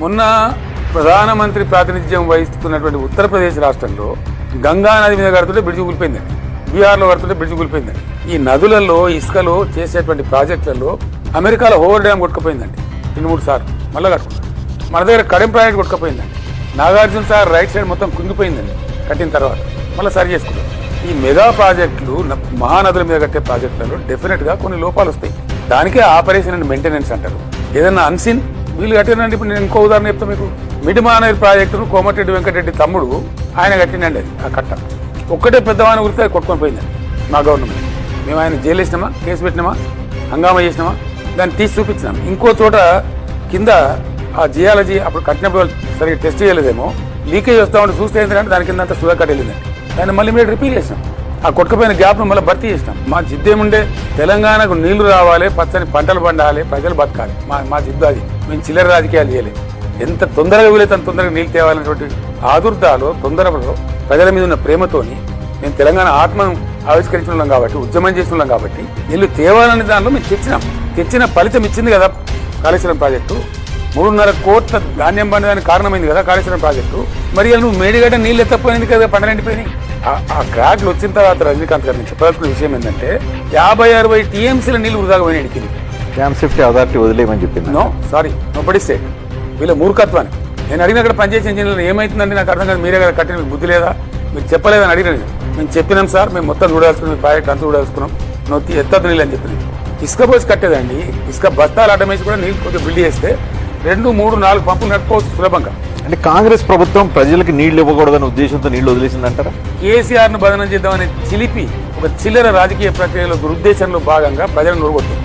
మొన్న ప్రధానమంత్రి ప్రాతినిధ్యం వహిస్తున్నటువంటి ఉత్తరప్రదేశ్ రాష్ట్రంలో గంగా నది మీద కడుతుంటే బ్రిడ్జి కూలిపోయిందండి. బీహార్లో కడుతుంటే బ్రిడ్జి కూలిపోయిందండి. ఈ నదులలో ఇసుకలో చేసేటువంటి ప్రాజెక్టులలో అమెరికాలో ఓవర్ డ్యామ్ కొట్టుకుపోయిందండి. రెండు మూడు సార్లు మళ్ళీ కట్టుకున్నారు. మన దగ్గర కడెం ప్రాజెక్ట్ కొట్టుకుపోయిందండి. నాగార్జున సార్ రైట్ సైడ్ మొత్తం కుంగిపోయిందండి కట్టిన తర్వాత. మళ్ళీ సరి చేసుకున్నాం ఈ మెగా ప్రాజెక్టులు మహానదుల మీద కట్టే ప్రాజెక్టులలో డెఫినెట్గా కొన్ని లోపాలు వస్తాయి. దానికే ఆపరేషన్ అండ్ మెయింటెనెన్స్ అంటారు. ఏదైనా అన్సిన్ వీళ్ళు కట్టినండి ఇప్పుడు నేను ఇంకో ఉదాహరణ చెప్తాను మీకు. మిడిమానేరు ప్రాజెక్టును కోమటిరెడ్డి వెంకటరెడ్డి తమ్ముడు ఆయన కట్టినండి అది ఆ కట్ట. ఒక్కటే పెద్దవాని గురితే అది కొట్టుకొని పోయిందండి మా గవర్నమెంట్. మేము ఆయన జైలు వేసినామా కేసు పెట్టినామా హంగామా చేసినామా దాన్ని తీసి చూపించినాం. ఇంకో చోట కింద ఆ జియాలజీ అప్పుడు కట్టినప్పుడు సరిగ్గా టెస్ట్ చేయలేదేమో లీకేజ్ వస్తా చూస్తే ఏంటంటే దాని కింద అంతా సుధాకట్ వెళ్ళిందండి దాన్ని మళ్ళీ మీరు రిపీల్ చేసినాం. ఆ కొట్టుకుపోయిన గ్యాప్ను మళ్ళీ భర్తీ చేసినాం. మా జిద్దేముండే తెలంగాణకు నీళ్ళు రావాలి పచ్చని పంటలు పండాలి ప్రజలు బతకాలి. మా మా జిద్దు అది. మేము చిల్లర రాజకీయాలు చేయలేదు ఎంత తొందరగా వీలైతే అంత తొందరగా నీళ్ళు తేవాలనేటువంటి ఆదుర్దాలో తొందరలో ప్రజల మీద ఉన్న ప్రేమతోని మేము తెలంగాణ ఆత్మను ఆవిష్కరించిన కాబట్టి ఉద్యమం చేస్తున్నాం కాబట్టి నీళ్ళు తేవాలనే దానిలో మేము తెచ్చినాం. తెచ్చిన ఫలితం ఇచ్చింది కదా కాళేశ్వరం ప్రాజెక్టు. మూడున్నర కోట్ల ధాన్యం పండడానికి కారణమైంది కదా కాళేశ్వరం ప్రాజెక్టు. మరి నువ్వు మేడిగడ్డ నీళ్ళు ఎత్తపోయింది కదా పంట ఎండిపోయినాయి. ఆ- క్రాక్లు వచ్చిన తర్వాత రజనీకాంత్ గారు నేను చెప్పాల్సిన విషయం ఏంటంటే యాభై అరవై టీఎంసీల నీళ్ళు వృధాగా పోయినాయి ఇడికి డ్యామ్ సేఫ్టీ అథారిటీ వదిలేయమని చెప్పింది. నో సారీ నో పడిస్తే. వీళ్ళ మూర్ఖత్వాన్ని. నేను అడిగిన అక్కడ పనిచేసే ఇంజనీర్లు ఏమైతుందంటే నాకు అర్థం కాదు మీరే కదా కట్టిన మీకు బుద్ధి లేదా? మీరు చెప్పలేదని అడిగిన మేము చెప్పినాం సార్ మేము మొత్తం చూడాల్సుకున్నాం ప్రాజెక్ట్ అంతా చూడాల్సుకున్నాం. నువ్వు ఎత్తద్దు నీళ్ళు అని చెప్పినాం ఇసుక పోసి కట్టేదండి. ఇసుక బస్తాలు అడ్డమేసి కూడా నీళ్ళు కొంచెం బిల్డ్ చేస్తే రెండు మూడు నాలుగు పంపులు నడుపుకోవచ్చు సులభంగా. అంటే కాంగ్రెస్ ప్రభుత్వం ప్రజలకు నీళ్ళు ఇవ్వకూడదనే ఉద్దేశంతో నీళ్ళు వదిలేసిందంటారా? కేసీఆర్ను బదనం చేద్దామనే చిలిపి ఒక చిల్లర రాజకీయ ప్రక్రియలో దురుద్దేశంలో భాగంగా ప్రజలను నూరుగొట్టింది.